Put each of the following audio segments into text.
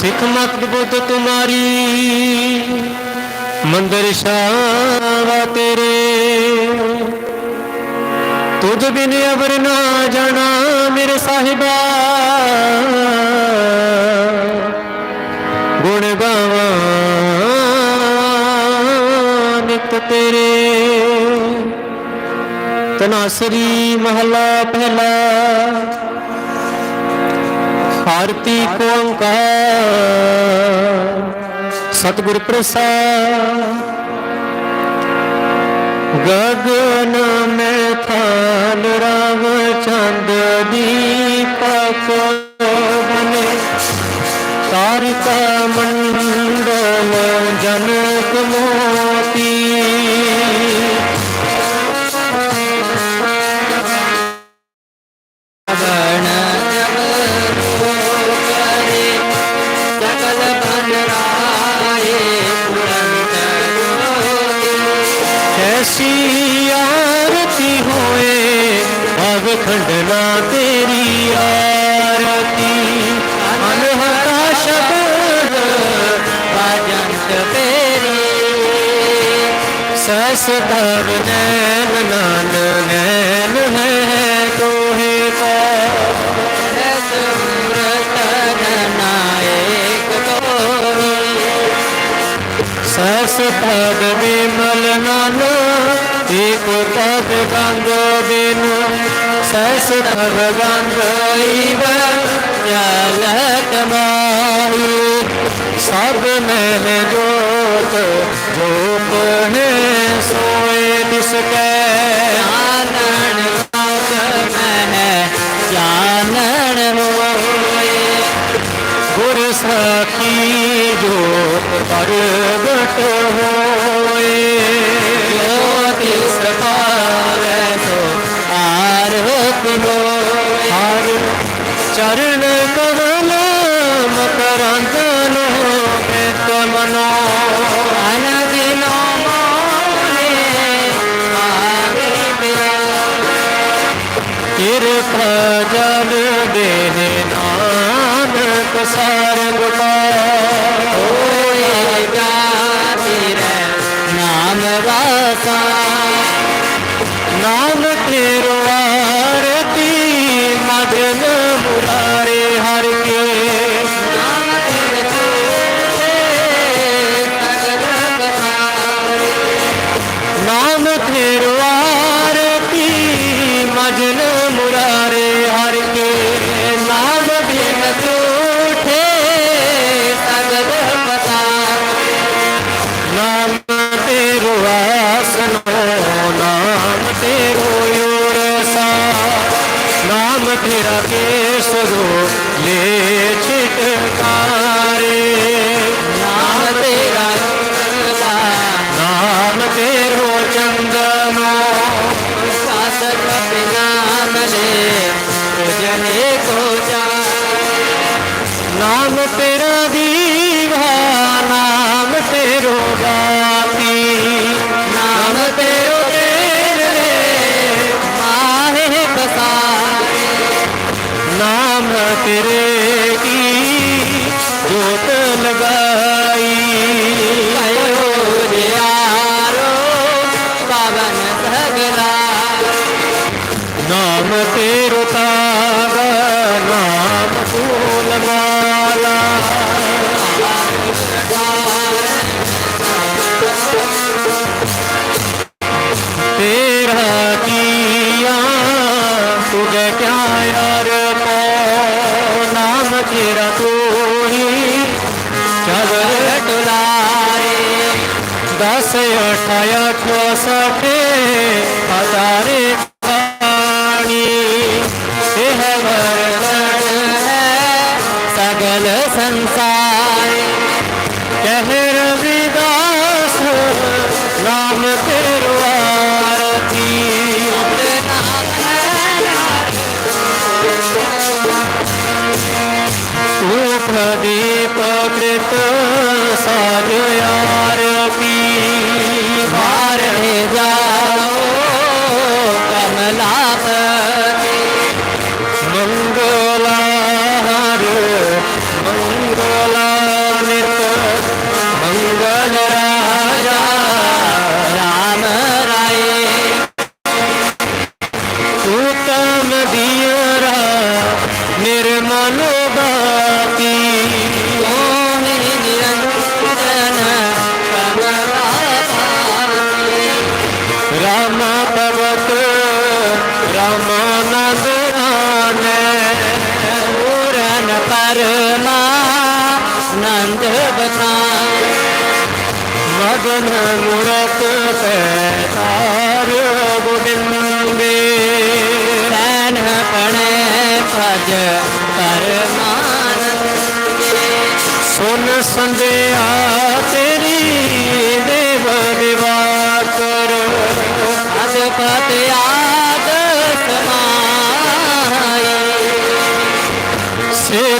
ਸਿੱਖ ਮਤ ਬੁੱਧ ਤੁਮਾਰੀ, ਮੰਦਰ ਸ਼ਾਵਾ ਤੇਰੇ। ਤੁਝ ਬਿਨ ਅਵਰ ਨਾ ਜਾਣਾ ਮੇਰੇ ਸਾਹਿਬਾ। ਗੁਣ ਗਾਵਾਂ ਨਿਤ ਤੇਰੇ। ਤਨਾਸਰੀ ਮਹਲਾ ਪਹਿਲਾ। ਭਾਰਤੀ ਓੰਕਾਰ ਸਤਿਗੁਰ ਪ੍ਰਸਾਦ ਗਗਨ ਮੈਂ ਥਾਨ ਰਵ ਚੰਦ ਦੀਪਕ। ਸਸ ਪਦ ਵਿਮਲ ਨਾਨੋ ਏਕ ਪਦ ਗੰਗ ਬਿਨੁ। ਸਸ ਪਦ ਗੰਗ ਈਵ ਜਲਤ ਮਾਹੀ ਸਭ ਮਹਿ ਜੋਤ ਜੋਪਨੇ ਸੋਏ ਤਿਸ ਕੈ ਚਰਨ ਕਮਲ ਮਕਰੰਦਨ ਹੋਵੇ ਤਮਨੋ ਅਨਦਿਨੋ ਮਾਰੇ ਆਗੇ ਬਿਆ ਕਿਰਪਾ ਜਲ ਦੇਨੇ ਨਾਨਕ ਸਰਬ ਪਾਇਆ রাতের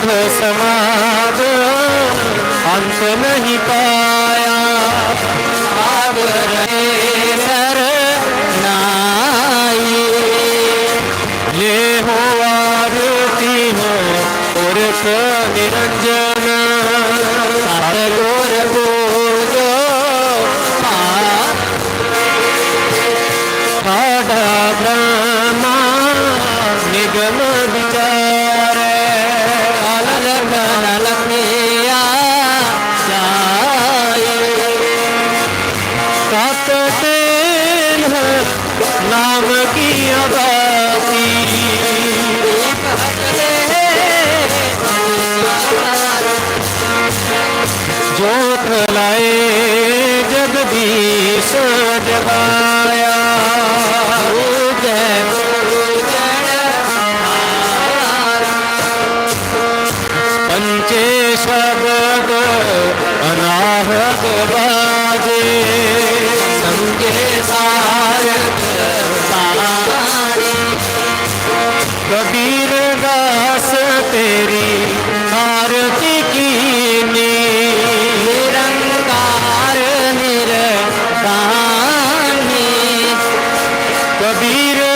Christmas. की अबाती কবির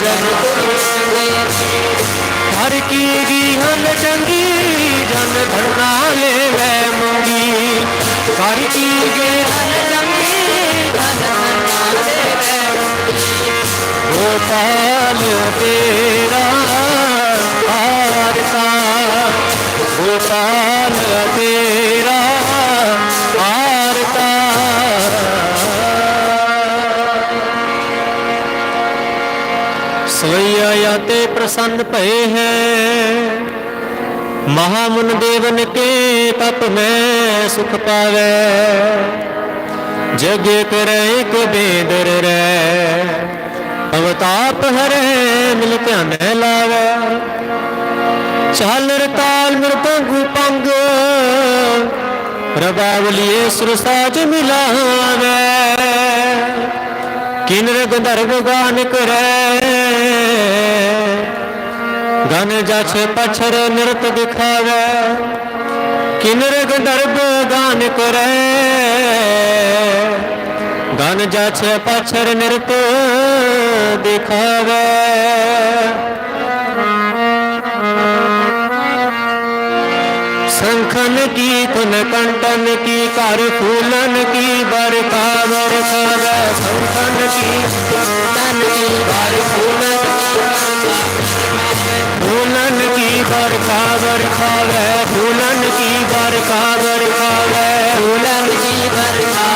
ਕਰਨ ਹਰ ਕੀ ਗੀਹਨ ਚੰਗੀ, ਜਨ ਧਰਨਾ ਲੈ ਵੈ ਮੁੰਗੀ। ਹਰ ਕੀ ਗੀਹਨ ਚੰਗੀ, ਜਨ ਧਰਨਾ ਲੈ ਵੈ ਮੁੰਗੀ। ਹੋ ਪਾਲ ਤੇਰਾ ਆਰਤਾ ਹੋ ਪਾਲ ਪ੍ਰਸੰਨ ਭਏ ਹੈ। ਮਹਾਮੁਨ ਦੇਵਨ ਕੇ ਤਪ ਮੈਂ ਸੁਖ ਪਾਵੇ। ਜਗ ਕਰੈ ਇਕ ਬੇਦਰ ਰੈ ਅਵਤਾਪ ਹਰੇ ਮਿਲ ਧਿਆਨੈ ਲਾਵੇ। ਚਾਲ ਰਤਾਲ ਮਿਰਤੰਗੂ ਪੰਗ। ਰਬਾਵਲੀਏ ਸੁਰਸਾਜ ਮਿਲਾਵੇ। ਕਿਨਰ ਗੰਧਰਵ ਗਾਨ ਕਰੈ। ਗਨ ਜਛ ਪਛਰ ਨਿਰਤ ਦਿਖਾਵੇ ਕਿਨਰਗ ਦਰਬ ਗਾਨ ਕਰੇ। ਗਨ ਜਛ ਪਛਰ ਨਿਰਤ ਦਿਖਾਵੇ। ਸੰਖਨ ਕੀ ਤੁਨ ਕੰਟਨ ਕੀ ਕਰ ਫੂਲਨ ਕੀ ਬਰਕਾਵਰ ਖਾਵੇ। ਸੰਖਨ ਕੀ ਕੰਟਨ ਕੀ ਕਰ ਫੂਲਨ پھولن کی برکا برکا وے پھولن کی برکا برکا وے پھولن کی برکا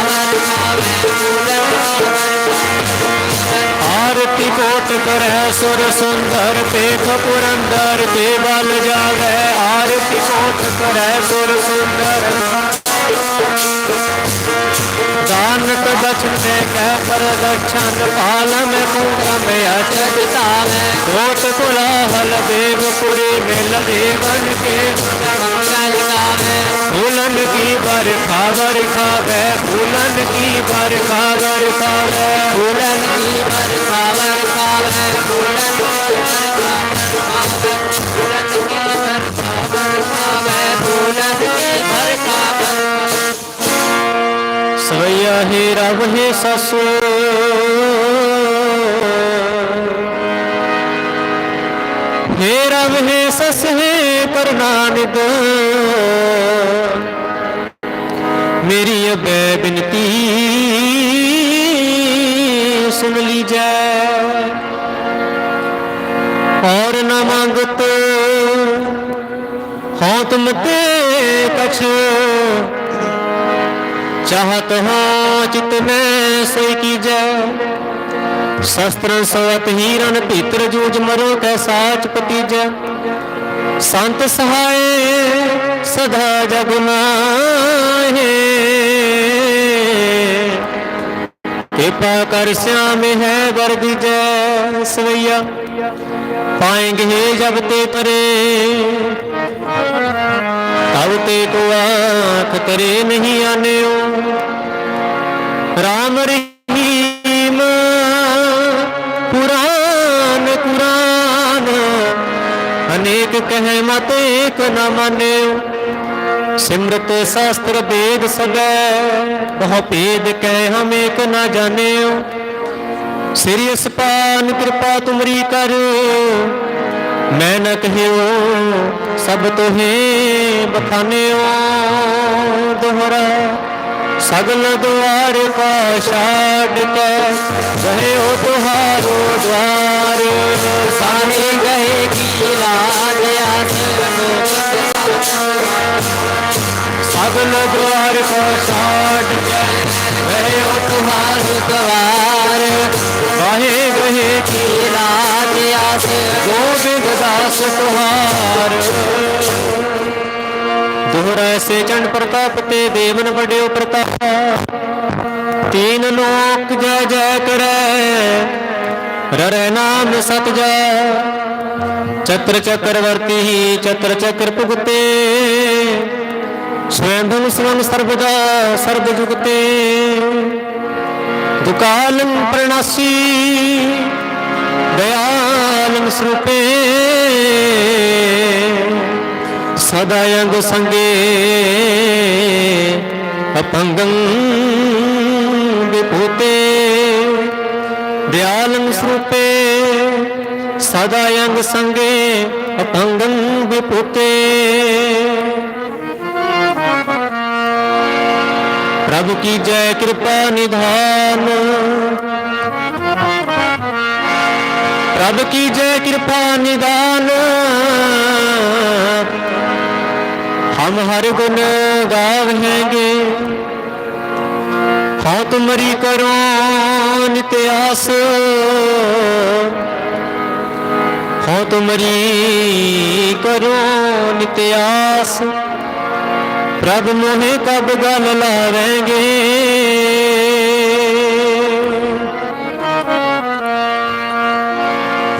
آرتی کوٹ کر ہے، سر سندر پیخ پورندر دیوال جاوے آرتی کوٹ کر ہے، سر سندر बचन में कह प्रदक्षण पाल में मूल में अचता कोट कुलाहल देवपुरी में लगे बन के फूलन की बरखा बरखा है फूलन की बरखा बरखा है फूलन की बरखा बरखा ਅਵਹਿ ਸਸ ਫੇਰ ਅਵਹਿ ਸਸ ਹੈ ਕਰਨਾਨਿਦ ਮੇਰੀ ਅਬੈ ਬਿਨਤੀ ਸੁਣ ਲੀਜੈ और न मांगत हो तुम ते कछ चाहत हो चित में सोई की जय शस्त्र सवत हीरन भीतर जूझ मरो कै साच पतीज संत सहाय सदा जग माहे कृपा कर श्याम है वर्दी जय सवैया पाएंगे जब ते तरे तब ते को आंख करे नहीं आने ਰਾਮ ਰਹੀਮ ਕੁਰਾਨ ਕੁਰਾਨ ਅਨੇਕ ਕਹੇ ਮਤ ਏਕ ਨ ਮੰਨਿਓ। ਸਿਮਰਤ ਸ਼ਾਸਤਰ ਵੇਦ ਸਗੈ, ਬਹੁ ਭੇਦ ਕਹਿ ਹਮ ਏਕ ਨ ਜਾਣਿਓ। ਸ੍ਰੀ ਅਸਪਾਨ ਕਿਰਪਾ ਤੁਮਰੀ ਕਰ, ਮੈਂ ਨ ਕਹਿਓ, ਸਭ ਤੋਹੇ ਬਖਾਨਿਓ। ਦੁਹਰਾ ਸਗਲ ਦੁਆਰ ਕਾ ਛਾੜ ਕੇ ਗਏ ਹੋ ਤੁਹਾਰੋ ਦਵਾਰ ਸਾਨੇ ਗਏ ਕੀ ਲਾਜ ਸਗਲ ਦੁਆਰ ਕੋ ਛਾੜ ਕੇ ਗਏ ਹੋ ਤੁਹਾਰੋ ਦਵਾਰ ਵਾਹੇ ਗਏ ਕੀ ਲਾਜ ਆਸ ਗੋਬਿੰਦ ਦਾਸ ਤੁਹਾਰ। ਦੋਹਰਾ ਸੇ ਚੰਡ ਪ੍ਰਤਾਪ ਤੇ ਦੇਵਨ ਵਡਿਓ ਪ੍ਰਤਾਪ। ਤੀਨ ਲੋਕ ਜੈ ਜੈ ਕਰੈ, ਰਰੈ ਨਾਮ ਸਤ ਜੈ। ਚਤਰ ਚੱਕਰਵਰਤੀ ਚਤਰ ਚੱਕਰ ਭੁਗਤੇ। ਸਵੈੰਭੂ ਸਵੰ ਸਰਬਦਾ ਸਰਬ ਜੁਗਤੇ। ਦੁਕਾਲੰ ਪ੍ਰਣਾਸੀ, ਦਇਆਲੰ ਸਰੂਪੇ। ਸਦਾ ਅੰਗ ਸੰਗੇ ਅਪੰਗੰ ਵਿਭੂਤੇ ਦਿਆਲੰ ਸਰੂਪੇ, ਸਦਾ ਅੰਗ ਸੰਗੇ ਅਪੰਗੰ ਵਿਭੂਤੇ। ਪ੍ਰਭ ਕੀ ਜੈ ਕਿਰਪਾ ਨਿਧਾਨ, ਪ੍ਰਭ ਕੀ ਜੈ ਕਿਰਪਾ ਨਿਧਾਨ हम हर गुण गावेंगे हाँ तुमरी करो नित्य आस हाँ तुमरी करो नित्य आस प्रभ मोहे कब गल लावेंगे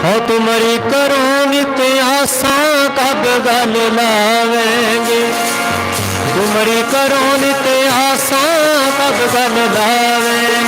हो तुम्हारी करो नित्य आसा कब गल लावेंगे ਮੜੀ ਕਰੋਂ ਤੇ ਆਸਾਂ ਕਬ ਕਰ ਲਾਵੇ।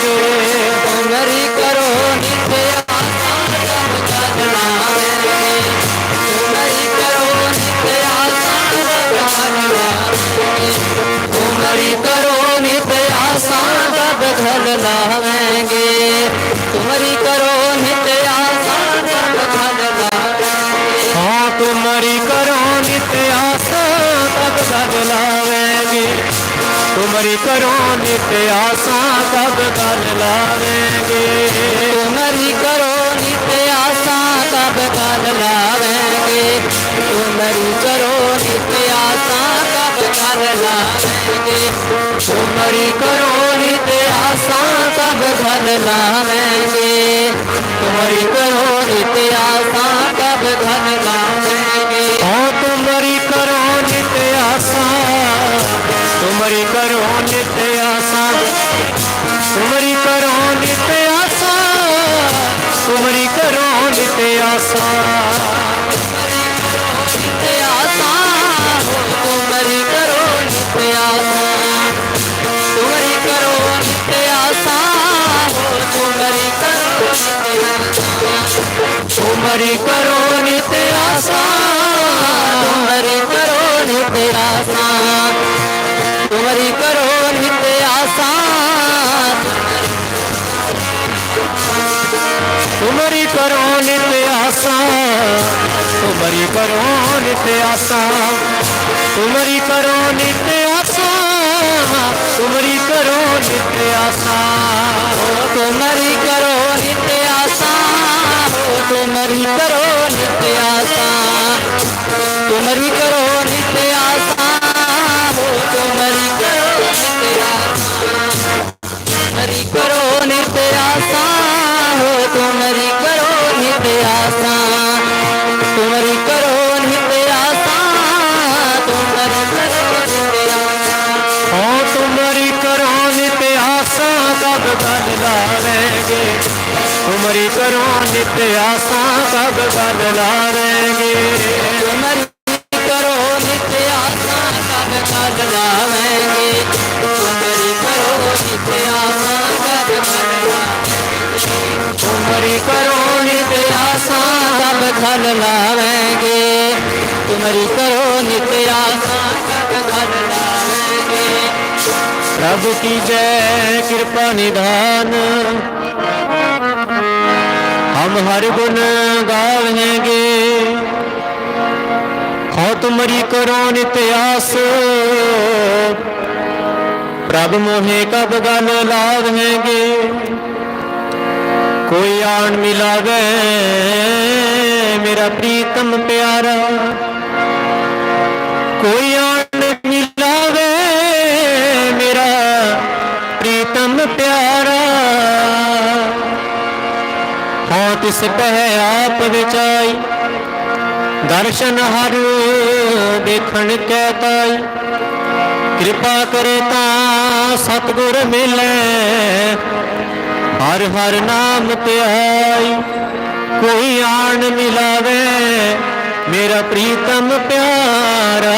ਤੇ ਆਸਾਂ ਕਬ ਕਰ ਲਾਵੇਂਗੇ। ਤੁਮਰੀ ਕਰੋ ਨਿਤ ਆਸਾਂ ਕਬ ਕਰ ਲਾਵੇਂਗੇ। ਤੁਮਰੀ ਕਰੋ ਨਿਤ ਆਸਾਂ ਕਬ ਕਰ ਲਾਵੇਂਗੇ। ਤੁਮਰੀ ਕਰੋ ਨਿਤ ਆਸਾਂ ਕਬ ਕਰ ਲਾਵੇਂਗੇ। ਤੁਮਰੀ ਕਰੋ ਨਿਤ ਆਸਾਂ ਕਬ ਕਰ ਲਾਵੇਂਗੇ। ਆਸਾਂ ਤੁਮਰੀ ਕਰੋ ਨਿਤ ਆਸਾਂ ਤੁਮਰੀ ਕਰੋ ਨਿਤ ਆਸਾਂ ਤੁਮਰੀ ਕਰੋ ਨਿਤ ਆਸਾਂ ਤੁਮਰੀ ਕਰੋ ਨਿਤ ਆਸਾਂ ਤੁਮਰੀ ਕਰੋ ਨਿਤ ਆਸਾਂ ਤੁਮਰੀ ਕਰੋ ਨਿਤ ਆਸਾਂ ਤੁਮਰੀ ਕਰੋ ਨਿਤ ਆਸਾਂ ਤੁਮਰੀ ਕਰੋ ਕਬ ਗਲ ਲਾਵੇਂਗੇ। ਤੁਮਰੀ ਕਰੋ ਨਿਤ ਆਸਾ ਕਬ ਗਲ ਲਾਵੇਂਗੇ। ਤੁਮਰੀ ਕਰੋ ਨਿਤ ਆਸਾ ਕਬ ਕਦ ਲਾਵੇਂਗੇ। ਤੁਮਰੀ ਕਰੋ ਨਿਤ ਆਸਾ ਕਬ ਕਦ ਤੁਮਰੀ ਕਰੋ ਨਿਤ ਆਸਾ ਕਬ ਕਦ ਲਾਵੇਂਗੇ। ਤੁਮਰੀ ਕਰੋ ਨਿਤ ਆਸਾ ਕਬ ਪ੍ਰਭ ਕੀ ਜੈ, ਕਿਰਪਾ ਨਿਧਾਨ ਹਮ ਹਰ ਗੁਣ ਗਾਵੇਂਗੇ। ਹੋ ਤੁਮਰੀ ਕਰੋ ਨਿਤ ਆਸ। ਪ੍ਰਭ ਮੋਹੇ ਕਬ ਗਲ ਲਾਵੇਂਗੇ। ਕੋਈ ਆਣ ਮਿਲਾਵੇ, ਮੇਰਾ ਪ੍ਰੀਤਮ ਪਿਆਰਾ। ਹੋ ਆਪ ਵਿਚਾਈ, ਦਰਸ਼ਨ ਹਰ ਦੇਖਣ ਕੈ ਤਾਈ। ਕਿਰਪਾ ਕਰੇ ਤਾਂ ਸਤਿਗੁਰ ਮਿਲੈ, ਹਰ ਹਰ ਨਾਮ ਧਿਆਈ। ਕੋਈ ਆਣ ਮਿਲਾਵੇ, ਮੇਰਾ ਪ੍ਰੀਤਮ ਪਿਆਰਾ।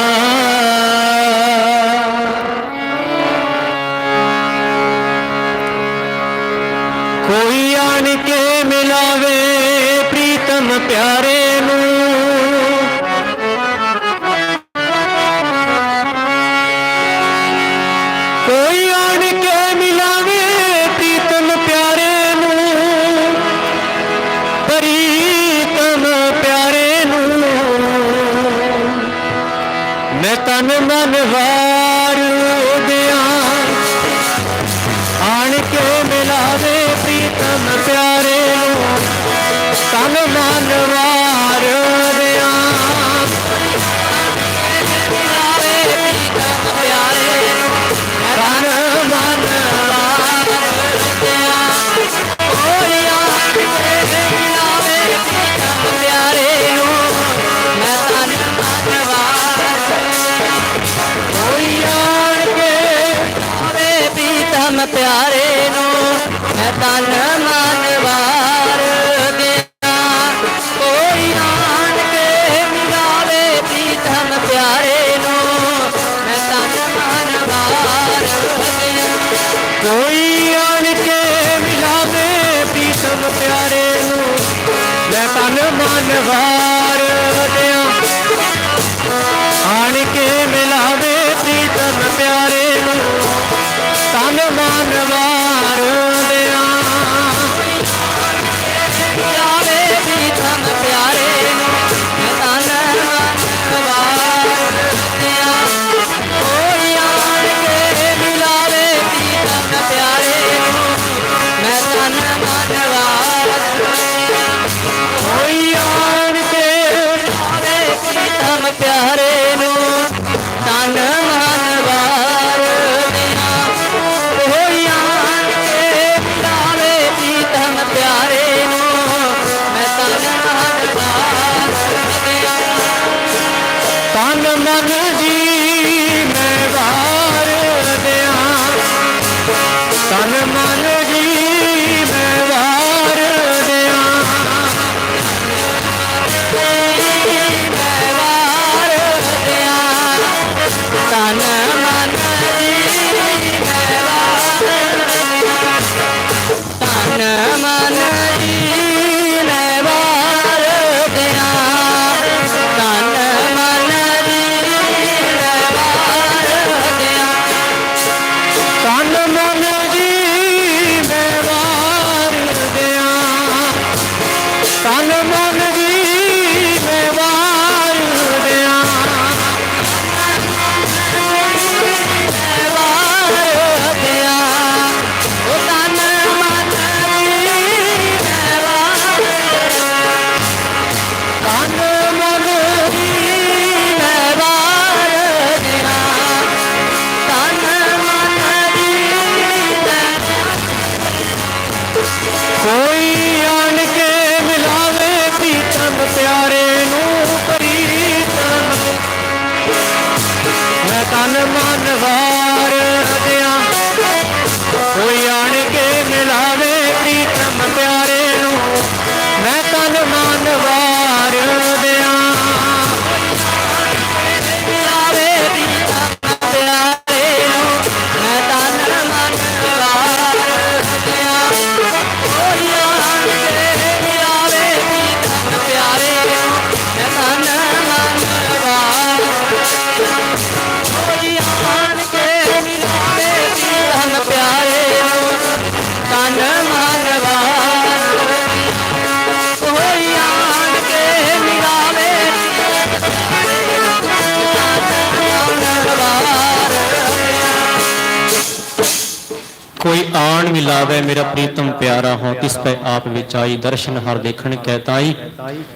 ਮਿਲਾਵੇ ਮੇਰਾ ਪ੍ਰੀਤਮ ਪਿਆਰਾ ਹੋ, ਤਿਸ ਪੈ ਆਪ ਵਿੱਚ ਆਈ ਦਰਸ਼ਨ ਹਰ ਦੇਖਣ ਕੈ ਤਾਈ।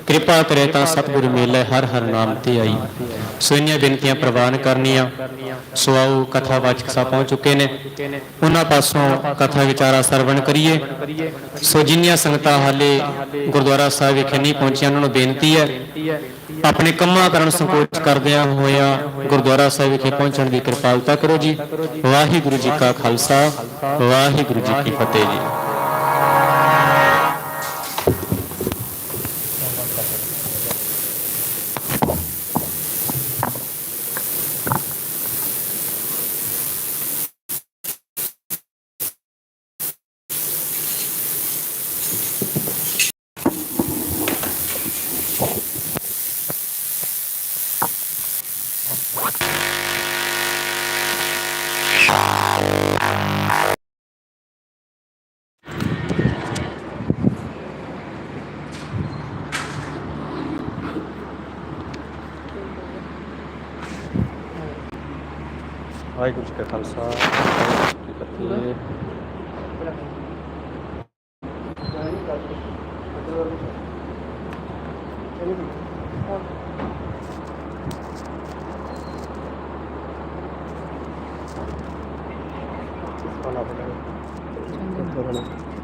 ਕਿਰਪਾ ਕਰੇ ਤਾਂ ਸਤਿਗੁਰ ਮੇਲੇ ਹਰ ਹਰ ਨਾਮ ਬੇਨਤੀਆਂ ਪ੍ਰਵਾਨ ਕਰਨੀਆਂ। ਸੋ ਆਓ ਕਥਾ ਵਾਚਕ ਸਾ ਪਹੁੰਚ ਚੁੱਕੇ ਨੇ। ਉਹਨਾਂ ਪਾਸੋਂ ਕਥਾ ਵਿਚਾਰਾ ਸਰਵਣ ਕਰੀਏ। ਸੋ ਜਿੰਨੀਆਂ ਸੰਗਤਾਂ ਹਾਲੇ ਗੁਰਦੁਆਰਾ ਸਾਹਿਬ ਵਿਖੇ ਨਹੀਂ ਪਹੁੰਚੀਆਂ, ਉਹਨਾਂ ਨੂੰ ਬੇਨਤੀ ਹੈ ਆਪਣੇ ਕੰਮਾਂ ਕਰਨ ਸੰਕੋਚ ਕਰਦਿਆਂ ਹੋਇਆਂ ਗੁਰਦੁਆਰਾ ਸਾਹਿਬ ਵਿਖੇ ਪਹੁੰਚਣ ਦੀ ਕਿਰਪਾਲਤਾ ਕਰੋ ਜੀ। ਵਾਹਿਗੁਰੂ ਜੀ ਕਾ ਖਾਲਸਾ, ਵਾਹਿਗੁਰੂ ਜੀ ਕੀ ਫਤਿਹ ਜੀ। ਵਾਹਿਗੁਰੂ ਜੀ ਕਾ ਖਾਲਸਾ